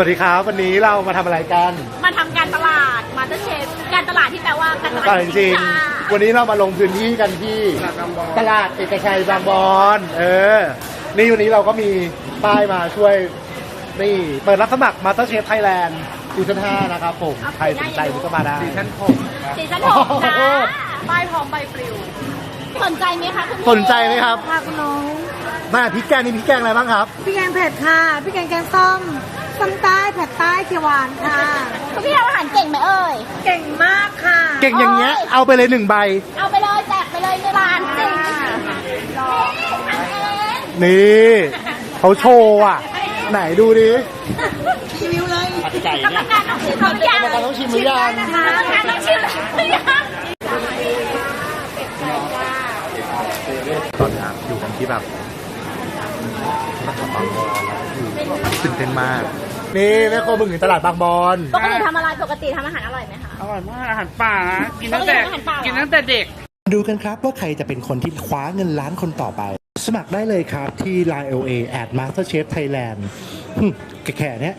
สวัสดีครับ วันนี้เรามาทำอะไรกันมาทำการตลาดมาสเตอร์เชฟการตลาดที่แปลว่าการตลาดก็จริงค่ะๆวันนี้เรามาลงพื้นที่กันที่ตลาดเอกชัยบางบอนเออ นี่วันนี้เราก็มีป้ายมาช่วย นี่ เปิดรับสมัครมาสเตอร์เชฟไทยแลนด์ซีซั่น5นะครับผมใครสนใจก็มาได้ซีซั่นหกซีซั่นหกจ้าป้ายพร้อมใบปลิวสนใจไหมคะคุณพี่สนใจไหมครับค่ะคุณน้องมาพริกแกงนี่พริกแกงอะไรบ้างครับ พี่แกงเผ็ดค่ะ พี่แกงแกงส้ม ส้มใต้เผ็ดใต้เขียวหวานค่ะ คุณพี่ทำอาหารเก่งไหมเอ่ย เก่งมากค่ะเก่งอย่างเงี้ยโอ้ย เอาไปเลยหนึ่งใบ เอาไปเลยแจกไปเลยในร้านจริงนี่ทำเองนี่เขาโชว์อะ ไหนดูดิ รีวิวเลยกรรมการต้องชิมหรือยังกรรมการต้องชิมหรือยังกรรมการต้องชิมหรือยังตอนนี้อยู่กันที่แบบตื่นเต้นมาก นี่แม่โคบึงถึงตลาดบางบอน ปกติทำอะไรปกติทำอาหารอร่อยไหมคะ อร่อยมากอาหารป่านะกินตั้งแต่อาหารป่าเหรอ กินตั้งแต่เด็ก ดูกันครับว่าใครจะเป็นคนที่คว้าเงินล้านคนต่อไป สมัครได้เลยครับที่ Line LA at MasterChef Thailand หึแค่ๆเนี้ย